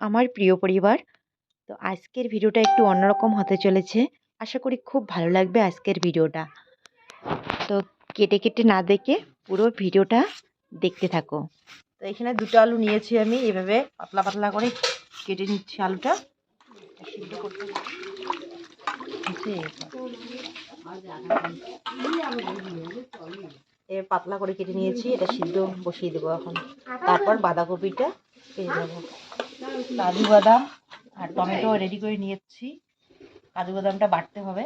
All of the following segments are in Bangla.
আমার প্রিয় পরিবার। তো আজকের ভিডিওটা একটু অন্যরকম হতে চলেছে। আশা করি খুব ভালো লাগবে আজকের ভিডিওটা। তো কেটে কেটে না দেখে পুরো ভিডিওটা দেখতে থাকো। তো এখানে দুটো আলু নিয়েছি আমি। এভাবে পাতলা পাতলা করে কেটে নিচ্ছি আলুটা। সিদ্ধ করতে হচ্ছে এ পাতলা করে কেটে নিয়েছি। এটা সিদ্ধ বসিয়ে দেবো এখন। তারপর বাঁধাকপিটা কেটে নেব। কাজু বাদাম আর টমেটো রেডি করে নিয়েছি। কাজু বাদামটা বাটতে হবে।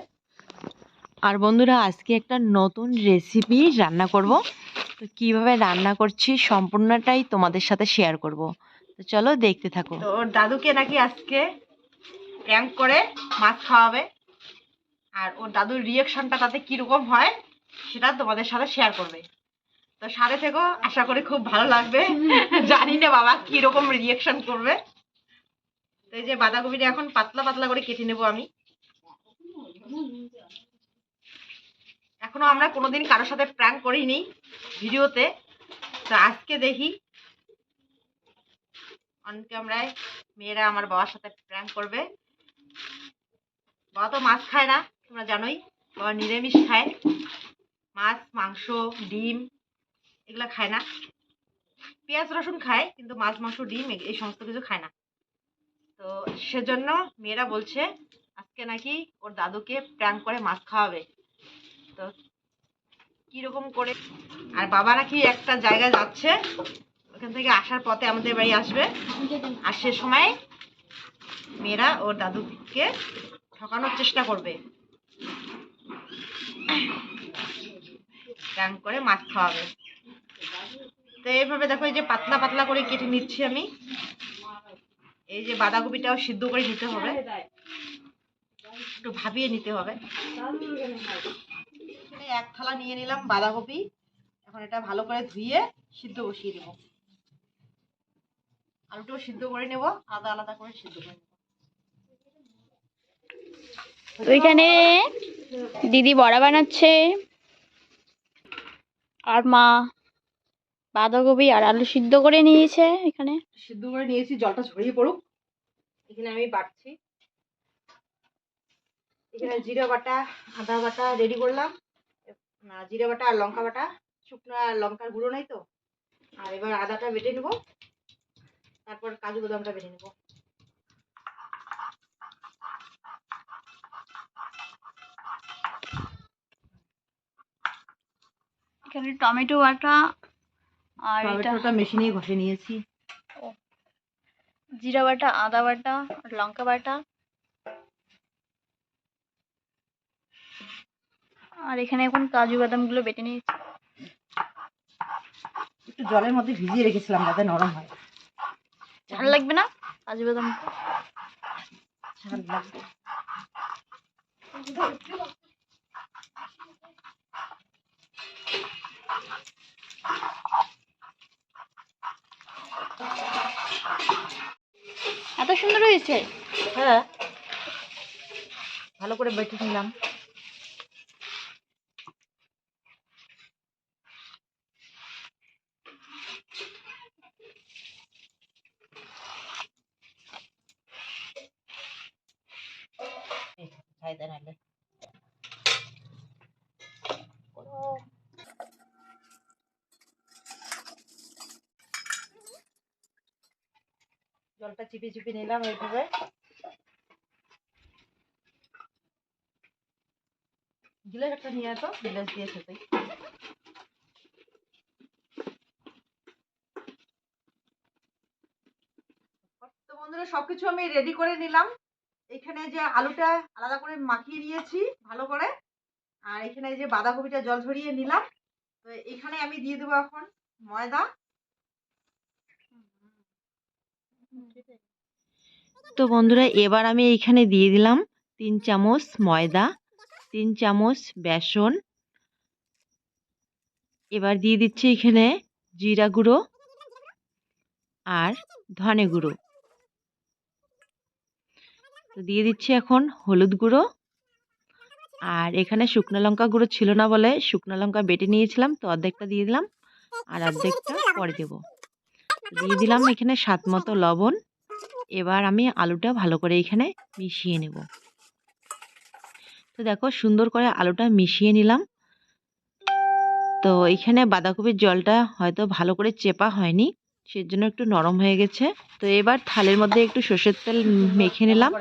আর বন্ধুরা আজকে একটা নতুন রেসিপি রান্না করব। তো কীভাবে রান্না করছি সম্পূর্ণটাই তোমাদের সাথে শেয়ার করব। তো চলো দেখতে থাকো। তো ওর দাদুকে নাকি আজকে প্র্যাঙ্ক করে মাছ খাওয়াবে। আর ওর দাদুর রিয়েকশনটা তাতে কীরকম হয় সেটা তোমাদের সাথে শেয়ার করবে। তো সাথে থেকেও আশা করি খুব ভালো লাগবে। জানি না বাবা কীরকম রিয়েকশন করবে। তো এই যে বাঁধাকপিটা এখন পাতলা পাতলা করে কেটে নেব আমি। এখনও আমরা কোনোদিন কারোর সাথে প্র্যাঙ্ক করিনি ভিডিওতে। তো আজকে দেখি অন ক্যামেরায় মেয়েরা আমার বাবার সাথে প্র্যাঙ্ক করবে। বাবা তো মাছ খায় না, তোমরা জানোই। বাবা নিরামিষ খায়। মাছ, মাংস, ডিম এগুলো খায় না। পেঁয়াজ, রসুন খায়, কিন্তু মাছ, মাংস, ডিম এই সমস্ত কিছু খায় না। তো সেজন্য মেয়েরা বলছে, আজকে নাকি ওর দাদুকে প্র্যাঙ্ক করে মাছ খাওয়াবে। তো কীরকম করে? আর বাবা নাকি একটা জায়গায় যাচ্ছে, ওখান থেকে আসার পথে আমাদের বাড়ি আসবে। আর সে সময় মেয়েরা ওর দাদুকে ঠকানোর চেষ্টা করবে। প্র্যাঙ্ক করে মাছ খাওয়াবে। তো এইভাবে দেখো এই যে পাতলা পাতলা করে কেটে নিচ্ছি আমি। এই যে বাঁধাকপিটাও সিদ্ধ করে নিতে হবে। একটু ভাবিয়ে নিতে হবে। এক থালা নিয়ে নিলাম বাঁধাকপি। এখন এটা ভালো করে ধুয়ে সিদ্ধ বসিয়ে দেবো। আলুটাও সিদ্ধ করে নেব, আলাদা আলাদা করে সিদ্ধ করে তো দিদি বড়া বানাচ্ছে। আর মা বাঁধাকপি আর আলু সিদ্ধ করে নিয়েছে এখানে। সিদ্ধ করে নিয়েছি জলটা ছড়িয়ে পড়ুক। এখানে আমি বাটছি। এখানে জিরা বাটা আদা বাটা রেডি করলাম। না জিরা বাটা আর লঙ্কা বাটা। শুকনো আর লঙ্কার গুঁড়ো নাই তো। আর এবার আদাটা বেটে নেব। তারপর কাজু বাদামটা বেটে নেব। এখানে টমেটো বাটা আর এটা টমেটোটা মেশিনে ঘষে নিয়েছি। জিরা বাটা আদা বাটা আর লঙ্কা বাটা। আর এখানে এখন কাজু বাদামগুলো বেটে নিয়েছি। একটু জলের মধ্যে ভিজিয়ে রেখেছিলাম যাতে নরম হয়। ঝাল লাগবে না কাজু বাদাম? ঝাল লাগবে। এত সুন্দর হয়েছে হ্যাঁ ভালো করে বেটে নিলাম এই, খাই দে নাহলে। জলটা চিপে চিপে নিলাম এইভাবে। গিলাস একটা নিয়ে তো, গিলাস দিয়ে খেতে। সবকিছু আমি রেডি করে নিলাম। এখানে যে আলুটা আলাদা করে মাখিয়ে নিয়েছি, ভালো করে। আর এখানে যে বাঁধাকপিটা জল ঝরিয়ে নিলাম। তো এখানে আমি দিয়ে দেবো এখন ময়দা। তো বন্ধুরা, এবার আমি এইখানে দিয়ে দিলাম তিন চামচ ময়দা, তিন চামচ বেসন। এবার দিয়ে দিচ্ছি এখানে জিরা গুঁড়ো আর ধনে গুঁড়ো। তো দিয়ে দিচ্ছি এখন হলুদ গুঁড়ো। আর এখানে শুকনো লঙ্কা গুঁড়ো ছিল না বলে শুকনো লঙ্কা বেটে নিয়েছিলাম, তো অর্ধেকটা দিয়ে দিলাম আর অর্ধেকটা পরে দেবো। দিয়ে দিলাম এখানে স্বাদ মতো লবণ। এবার আমি আলুটা ভালো করে এখানে মিশিয়ে নেব। তো দেখো সুন্দর করে আলুটা মিশিয়ে নিলাম। তো এখানে বাঁধাকপির জলটা হয়তো ভালো করে চেপা হয়নি সেজন্য একটু নরম হয়ে গেছে। তো এবার থালের মধ্যে একটু সর্ষের তেল মেখে নিলাম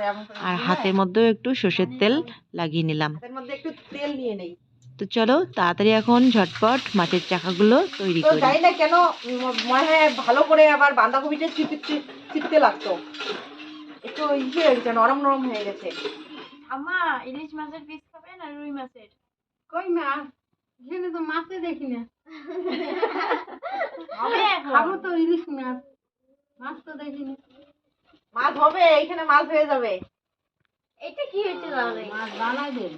আর হাতের মধ্যেও একটু সর্ষের তেল লাগিয়ে নিলাম। মধ্যে একটু তেল নিয়ে নেই। তো চলো তাড়াতাড়ি এখন ঝটপট মাছের চাকাগুলো তৈরি করি। জানি না কেন মনে হয় ভালো করে আবার বাঁধাকপিটা চিপতে চিপতে লাগতো। একটু ইয়ে হয়ে গেছে নরম নরম হয়ে গেছে। আমা ইলিশ মাছের পিস খাবে না রুই মাছের? কই মাছ এখানে তো মাছে দেখি না। খাব তো ইলিশ মাছ। মাছ তো দেখিনি। মাছ হবে এখানে মাছ হয়ে যাবে। এটা কি হয়েছে তাহলে মাছ দেন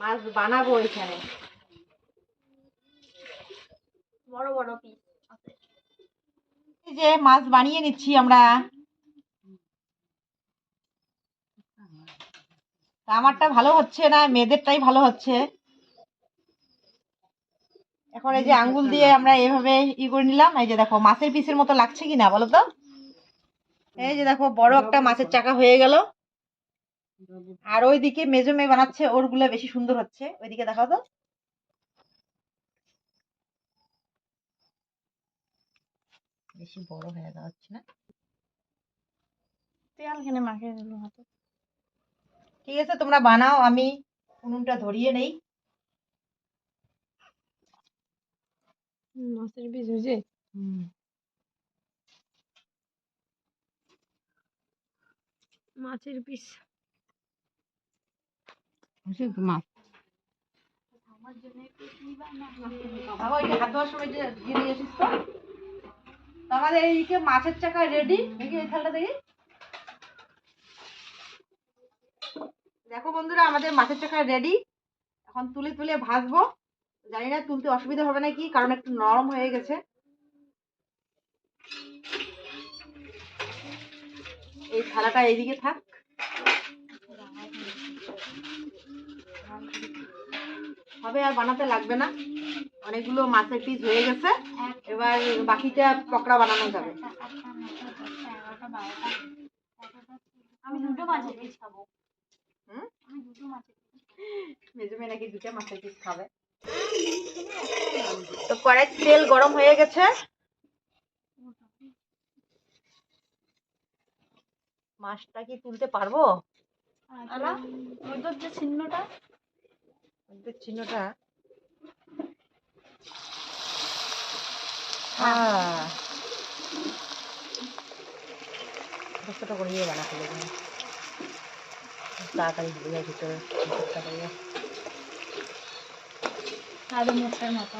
মাছ বানাবো এখানে। বড় বড় পিস আছে। এই যে মাছ বানিয়ে নিচ্ছি আমরা। আমারটা ভালো হচ্ছে না মেয়েদেরটাই ভালো হচ্ছে। এখন এই যে আঙ্গুল দিয়ে আমরা এভাবে ই করে নিলাম। এই যে দেখো মাছের পিসের মতো লাগছে কিনা বলো তো? এই যে দেখো বড় একটা মাছের চাকা হয়ে গেল। আর ওইদিকে মেজো মেয়ে বানাচ্ছে ওরগুলো বেশি সুন্দর হচ্ছে। ওইদিকে দেখাও তো। বেশি বড় হয়ে যাচ্ছে না। তেল এখানে মাখিয়ে দিল হাতে ঠিক আছে তোমরা বানাও আমি উনুনটা ধরিয়ে নেই। মাছের পিস হয়েছে মাছের পিস হয়েছে মাছ আমার জন্য একটু নিবা না বাবা ওই যে হাত ধোয়ার সময় যে দিয়ে নিয়ে এসিস তো আমাদের এইদিকে মাছের চাকা রেডি দেখি এই দেখি দেখো বন্ধুরা, আমাদের মাছের চাকা রেডি এখন তুলে তুলে ভাজবো। জানি না, তুলতে অসুবিধা হবে না কি কারণ একটু নরম হয়ে গেছে। এই থালাটা এইদিকে থাক। হবে আর বানাতে লাগবে না। অনেকগুলো মাছের পিস হয়ে গেছে। এবার বাকিটা পকোড়া বানানো যাবে। আমি দুটো মাছের পিস খাব। নাকি দুটো মাছের পিস খাবে? তো কড়াই তেল গরম হয়ে গেছে। মাছটা কি তুলতে পারব? আলা ওদের যে চিহ্নটা ওদের চিহ্নটা হ্যাঁ। করে হবে তাড়াতাড়ি ঢুকে যায় ভিতরে। আলু মুখটার মতো।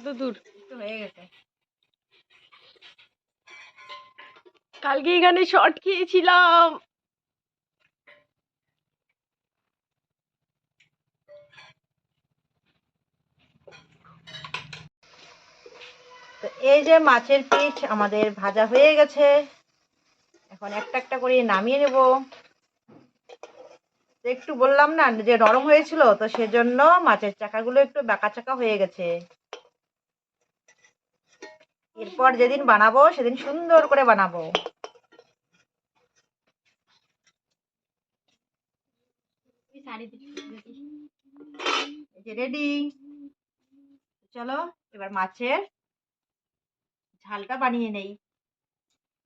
কত দূর? হয়ে গেছে। কালকে এখানে শর্ট খেয়েছিলাম। তো এই যে মাছের পিঠ আমাদের ভাজা হয়ে গেছে। এখন একটা একটা করে নামিয়ে নেব। একটু বললাম না যে নরম হয়েছিল তো সেজন্য মাছের চাকাগুলো একটু বাঁকা চাকা হয়ে গেছে। এরপর যেদিন বানাবো সেদিন সুন্দর করে বানাবো। রেডি চলো এবার মাছের ঝালটা বানিয়ে নেই।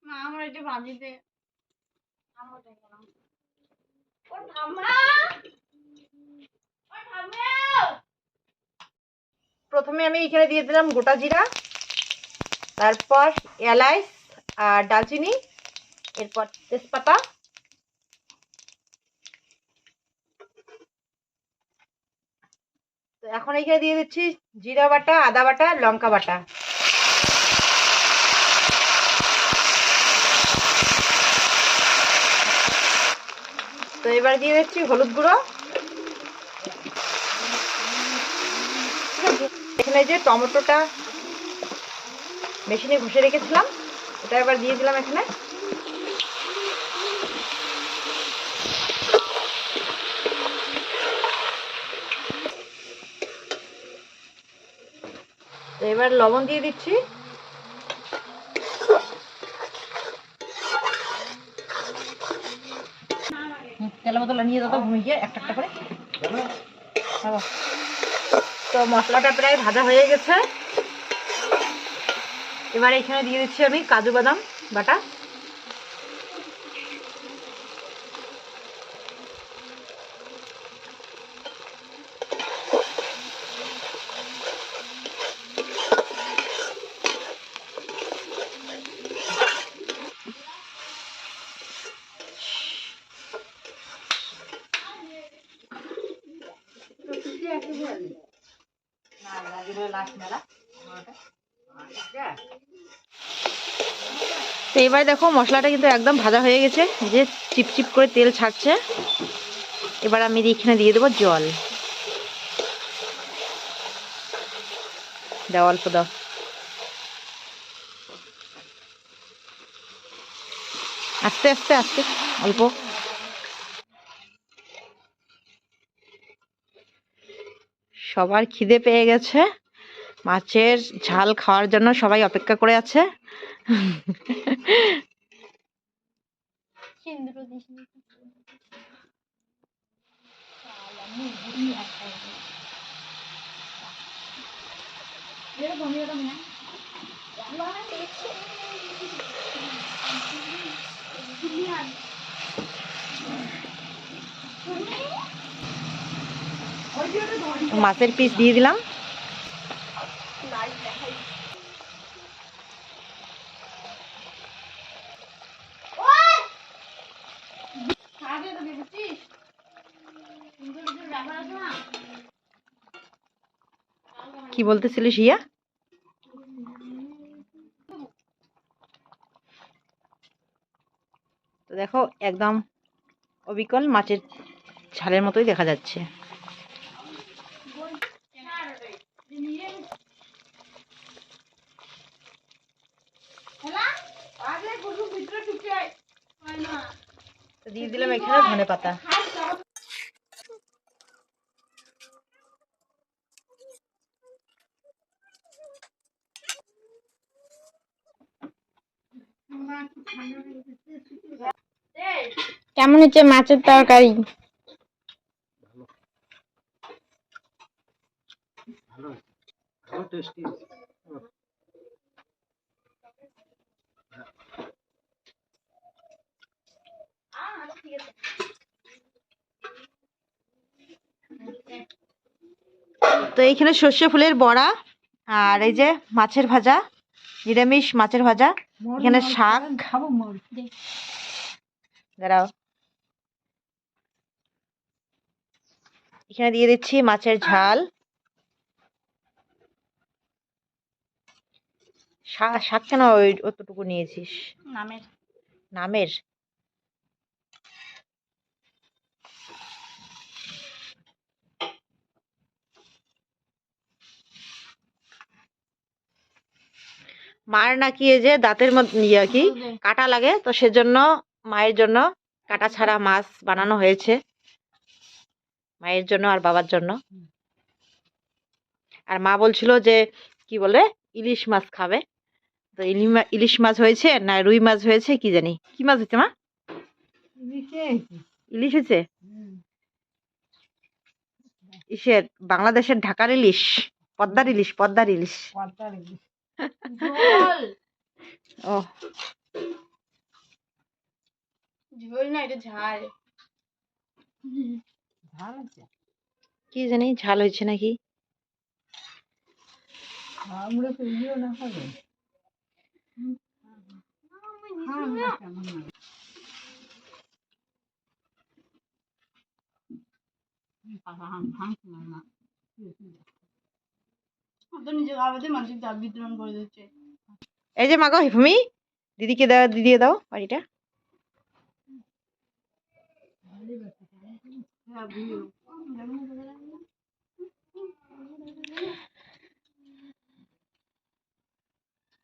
মা আমার একটু প্রথমে আমি এখানে দিয়ে দিলাম গোটা জিরা। তারপর এলাইচ আর ডালচিনি এরপর তেজপাতা। তো এখন এইখানে দিয়ে দিচ্ছি জিরা বাটা, আদা বাটা, লঙ্কা বাটা। তো এবার দিয়ে দিচ্ছি হলুদ গুঁড়ো। এখানে যে টমেটোটা মেশিনে ঘষে রেখেছিলাম। ওটা এবার দিয়ে দিলাম এখানে। এবার লবণ দিয়ে দিচ্ছি। তেলের বোতল নিয়ে ঘুমিয়ে গিয়ে একটা একটা করে। তো মশলাটা প্রায় ভাজা হয়ে গেছে। এবার এখানে দিয়ে দিচ্ছি আমি কাজু বাদাম বাটা। তো এবার দেখো মশলাটা কিন্তু একদম ভাজা হয়ে গেছে। যে চিপচিপ করে তেল ছাড়ছে। এবার আমি এখানে দিয়ে দেবো জল। দাও, অল্প দাও। আস্তে আস্তে আস্তে, অল্প। সবার খিদে পেয়ে গেছে। মাছের ঝাল খাওয়ার জন্য সবাই অপেক্ষা করে আছে। মাছের পিস দিয়ে দিলাম কি বলতেছিলিস ইয়া? তো দেখো একদম অবিকল মাছের ঝালের মতোই দেখা যাচ্ছে তো দিয়ে দিলাম এখানে ধনে পাতা। কেমন হচ্ছে মাছের তরকারি? তো এইখানে সর্ষে ফুলের বড়া আর এই যে মাছের ভাজা নিরামিষ মাছের ভাজা এখানে শাক। দাঁড়াও। এখানে দিয়ে দিচ্ছি মাছের ঝাল। শাক কেন ওই অতটুকু নিয়েছিস? নামের। নামের? মার নাকি এই যে দাঁতের মধ্যে ইয়ে কি কাটা লাগে তো সেজন্য মায়ের জন্য কাটা ছাড়া মাছ বানানো হয়েছে। মায়ের জন্য আর বাবার জন্য। আর মা বলছিল যে কি বলে ইলিশ মাছ খাবে। তো ইলিশ মাছ হয়েছে না রুই মাছ হয়েছে কি জানি। কি মাছ হয়েছে মা? ইলিশ হয়েছে। ইসের বাংলাদেশের ঢাকার ইলিশ পদ্মার ইলিশ। পদ্মার ইলিশ। ঝোল। ও। ঝোল না এটা ঝাল। কি জানি ঝাল হয়েছে নাকি? তো নিজে খাওয়াতে মানুষের ডাব বিতরণ করে দিচ্ছে। এই যে মাগো দিদিকে দাও দাও বাড়িটা।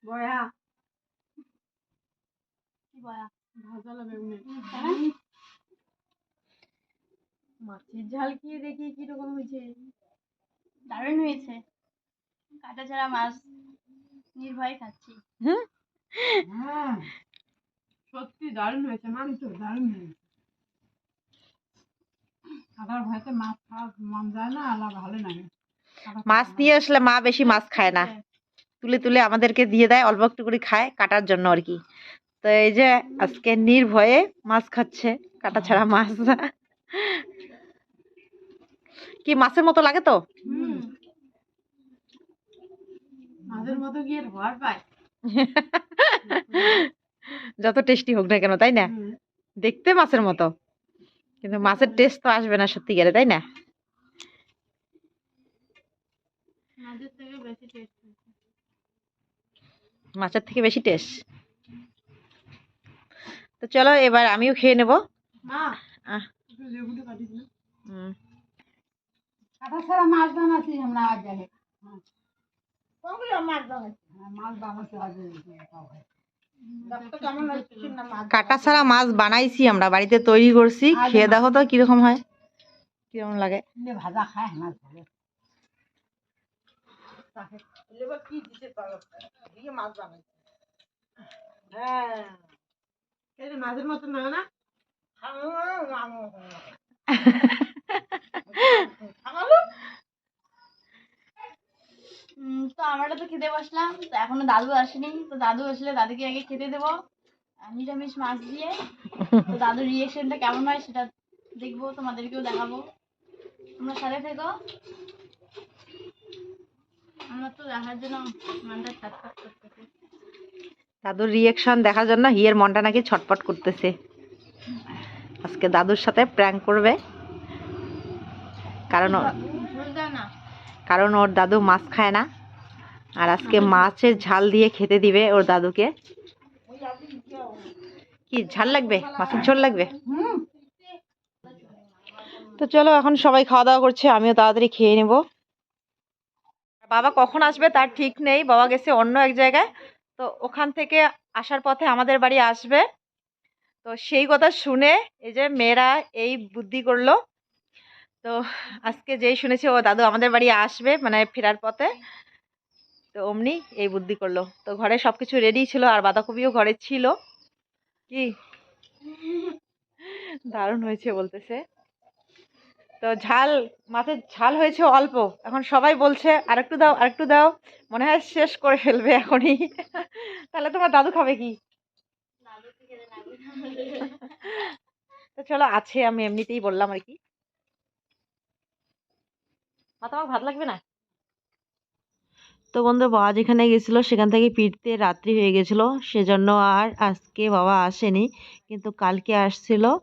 বয়া। বয়া? হ্যাঁ? মাছের ঝাল খেয়ে দেখি কীরকম হয়েছে। দারুণ হয়েছে। কাটা ছাড়া মাছ নির্ভয়ে খাচ্ছি। হ্যাঁ। সত্যি দারুণ হয়েছে দারুণ হয়েছে। কাটার ভয়তে মাছ খাওয়া মন যায় না আলা ভালো লাগে। মাছ নিয়ে আসলে মা বেশি মাছ খায় না। তুলে তুলে আমাদেরকে দিয়ে দেয় অল্প একটু করে খায় কাটার জন্য আর কি। তো এই যে আজকে নির্ভয়ে মাছ খাচ্ছে কাটা ছাড়া মাছ। কি মাছের মতো লাগে তো হুম মাছের মতো গিয়ে ভর পায় যত টেস্টি হোক না কেন তাই না? দেখতে মাছের মতো। কিন্তু মাছের টেস্ট তো আসবে না সত্যি গেলে তাই না? মাছের থেকে বেশি টেস্ট তো চলো এবার আমিও খেয়ে নেব। হুম। কাটা ছাড়া মাছ কাটা ছাড়া মাছ বানাইছি আমরা বাড়িতে তৈরি করছি। খেয়ে দেখো তো কীরকম হয় কীরকম লাগে। ভাজা খায় মাছ ভালো কি দিতে পারো? দিয়ে মাছ বানাইছে হ্যাঁ। এই যে মাছের মতো না? না উম, তো আমরা তো খেতে বসলাম তো এখনও দাদু আসেনি তো দাদু আসলে দাদুকে আগে খেতে দেবো নিরামিষ মাছ দিয়ে। তো দাদুর রিয়েকশনটা কেমন হয় সেটা দেখব তোমাদেরকেও দেখাবো। তোমরা সাথে থেকো। আমার তো দেখার জন্য মনটা ছটফট করতেছে। দাদুর রিয়েকশন দেখার জন্য হিয়ের মনটা নাকি ছটপট করতেছে। আজকে দাদুর সাথে প্র্যাঙ্ক করবে। কারণ কারণ ওর দাদু মাছ খায় না। আর আজকে মাছের ঝাল দিয়ে খেতে দিবে ওর দাদুকে। কি, ঝাল লাগবে? মাছের ঝোল লাগবে? তো চলো, এখন সবাই খাওয়া দাওয়া করছে, আমিও তাড়াতাড়ি খেয়ে নেব। বাবা কখন আসবে তার ঠিক নেই, বাবা গেছে অন্য এক জায়গায়। তো ওখান থেকে আসার পথে আমাদের বাড়ি আসবে। তো সেই কথা শুনে এই যে মেয়েরা এই বুদ্ধি করল। তো আজকে যেই শুনেছি, ও দাদু আমাদের বাড়ি আসবে মানে ফেরার পথে। তো অমনি এই বুদ্ধি করল। তো ঘরে সব কিছু রেডি ছিল আর বাঁধাকপিও ঘরে ছিল। কি? দারুণ হয়েছে বলতেছে। তো ঝাল, মাছের ঝাল হয়েছে অল্প। এখন সবাই বলছে, আরেকটু দাও আরেকটু দাও। মনে হয় শেষ করে ফেলবে এখনই। তাহলে তোমার দাদু খাবে কি? তো চলো, আছে আমি এমনিতেই বললাম আর কি। মা তোমার ভাত লাগবে না? তো বন্ধু বাবা যেখানে গেছিল সেখান থেকে ফিরতে রাত্রি হয়ে গেছিল। সেজন্য আর আজকে বাবা আসেনি কিন্তু কালকে আসছিল।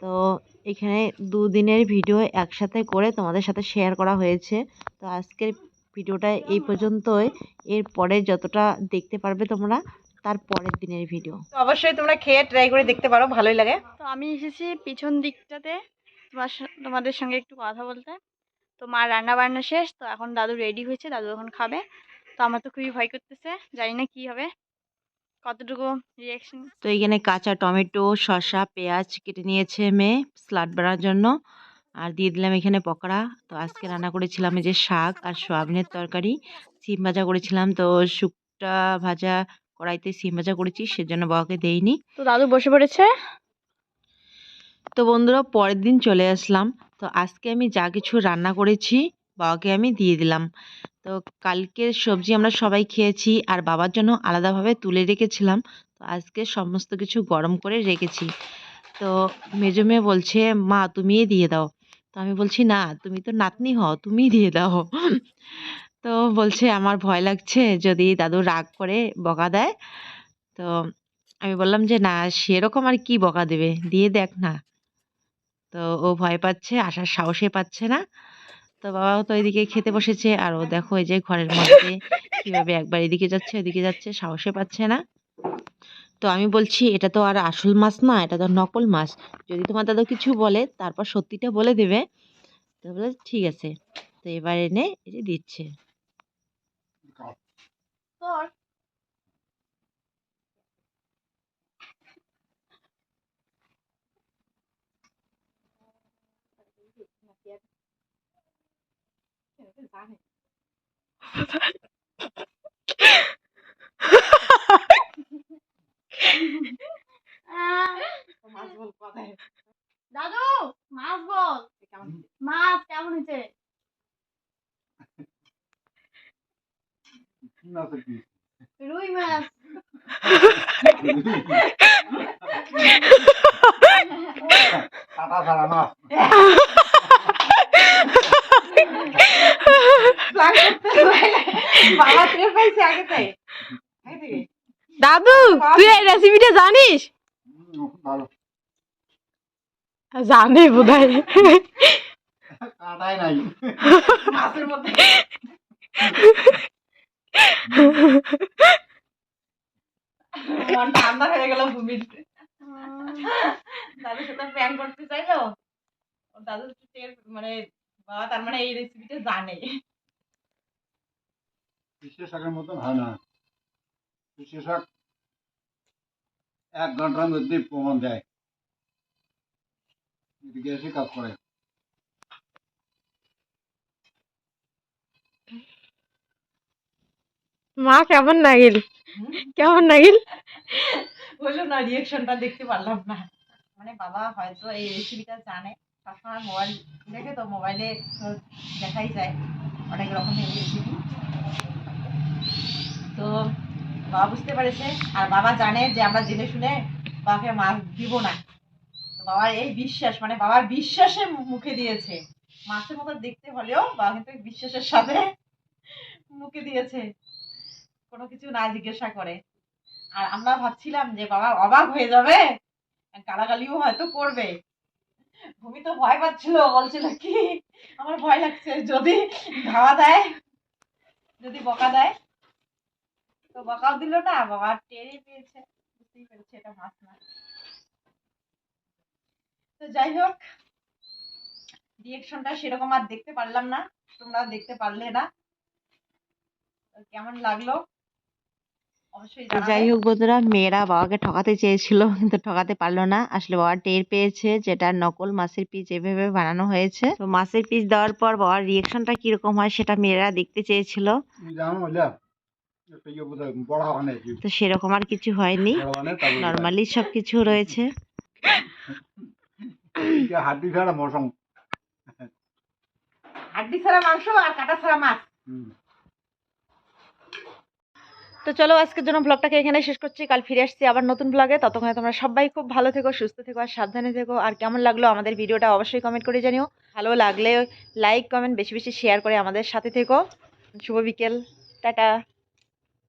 তো এখানে দুদিনের ভিডিও একসাথে করে তোমাদের সাথে শেয়ার করা হয়েছে। তো আজকের ভিডিওটা এই পর্যন্তই। এরপরে যতটা দেখতে পারবে তোমরা তার পরের দিনের ভিডিও। অবশ্যই তোমরা খেয়ে ট্রাই করে দেখতে পারো ভালোই লাগে। তো আমি এসেছি পিছন দিকটাতে। তোমার সা- তোমাদের সঙ্গে একটু কথা বলতে। তো মা রান্না বান্না শেষ তো এখন দাদু রেডি হয়েছে দাদু এখন খাবে। তো আমার তো খুবই ভয় করতেছে জানি না কি হবে। কতটুকু রিয়াকশন তো এখানে কাঁচা টমেটো শসা পেঁয়াজ কেটে নিয়েছে মেয়ে স্লাড বানানোর জন্য। আর দিয়ে দিলাম এখানে পকোড়া। তো আজকে রান্না করেছিলাম এই যে শাক আর সোয়াবিনের তরকারি। সিম ভাজা করেছিলাম তো শুকটা ভাজা কড়াইতে সিম ভাজা করেছি সেজন্য বাবাকে দেইনি। তো দাদু বসে পড়েছে? তো বন্ধুরা, পরের দিন চলে আসলাম। তো আজকে আমি যা কিছু রান্না করেছি, বাবাকে আমি দিয়ে দিলাম। তো কালকের সবজি আমরা সবাই খেয়েছি আর বাবার জন্য আলাদাভাবে তুলে রেখেছিলাম। তো আজকে সমস্ত কিছু গরম করে রেখেছি। তো মেজো মেয়ে বলছে, মা, তুমিই দিয়ে দাও। তো আমি বলছি, না, তুমি তো নাতনি হও, তুমিই দিয়ে দাও। তো বলছে, আমার ভয় লাগছে, যদি দাদু রাগ করে বকা দেয়। তো আমি বললাম যে, না, সেরকম আর কি বকা দেবে? দিয়ে দেখ না। তো ও ভয় পাচ্ছে, আসার সাহসে পাচ্ছে না। তো বাবাও তো এদিকে খেতে বসেছে, আর ও দেখো এই যে ঘরের মধ্যে কীভাবে একবার এদিকে যাচ্ছে, ওদিকে যাচ্ছে, সাহসে পাচ্ছে না। তো আমি বলছি, এটা তো আর আসল মাছ না, এটা তো নকল মাছ। যদি তোমার দাদু কিছু বলে, তারপর সত্যিটা বলে দেবে। তো বলে ঠিক আছে। তো এবার এনে এই যে দিচ্ছে। তোর আহ, মাছ বল কথায় দাদু মাছ বল কেমন মাছ কেমন হয়েছে রুই মাছ কাটা ছাড়া মাছ প্ল্যান করতে পারলে বাবা টের পাইছে আগে থেকে আগে থেকে দাদু তুই এই রেসিপিটা জানিস? জানে বোধ হয় কাটাই নাই। মাছের মধ্যে। মন ঠান্ডা হয়ে গেল দাদুর সাথে করতে চাইলো। দাদু টের মানে বাবা তার মানে এই রেসিপিটা জানে। হয় না। এক ঘণ্টার মধ্যে প্রমাণ দেয়। এদিকে এসে কাজ করে। মা কেমন লাগিল কেমন লাগিল বলল না রিয়েকশনটা দেখতে পারলাম না। মানে বাবা হয়তো এই রেসিপিটা জানে। সবসময় মোবাইল দেখে তো মোবাইলে দেখাই যায় অনেক রকমের রেসিপি তো বাবা বুঝতে পেরেছে, আর বাবা জানে যে আমরা জেনে শুনে বাবাকে মাছ দিব না। বাবার এই বিশ্বাস মানে বাবার বিশ্বাসে মুখে দিয়েছে। মাছের মতো দেখতে হলেও বাবা কিন্তু বিশ্বাসের সাথে মুখে দিয়েছে। কোনো কিছু না জিজ্ঞাসা করে। আর আমরা ভাবছিলাম যে বাবা অবাক হয়ে যাবে, গালাগালিও হয়তো করবে। ভূমি তো ভয় পাচ্ছিল, বলছিল কি, আমার ভয় লাগছে, যদি ধাওয়া দেয়, যদি বকা দেয় তো বকাও দিল না টেরই পেয়েছে বুঝতেই পেরেছে এটা মাছ না। তো যাই হোক রিয়েকশনটা সেরকম আর দেখতে পারলাম না তোমরা দেখতে পারলে না। কেমন লাগল। যাই হোক বন্ধুরা মেয়েরা বাবাকে ঠকাতে চেয়েছিল কিন্তু ঠকাতে পারল না। আসলে বাবা টের পেয়েছে যেটা নকল মাছের পিস এভাবে বানানো হয়েছে। তো মাছের পিস দেওয়ার পর বাবার রিয়েকশনটা কীরকম হয় সেটা মেয়েরা দেখতে চেয়েছিল। তো সেরকম আর কিছু হয়নি। নর্মালি সব কিছু রয়েছে। হাড্ডি ছাড়া মৌসুম হাড্ডি ছাড়া মাংস আর কাটা ছাড়া মাছ। তো চলো আজকের জন্য ব্লগটাকে এখানে শেষ করছি। কাল ফিরে আসছি আবার নতুন ব্লগে ততক্ষণে তোমরা সবাই খুব ভালো থেকো সুস্থ থেকো আর সাবধানে থেকো। আর কেমন লাগল আমাদের ভিডিওটা অবশ্যই কমেন্ট করে জানিও। ভালো লাগলে লাইক কমেন্ট বেশি বেশি শেয়ার করে আমাদের সাথে থেকো। শুভ বিকেল। টাটা।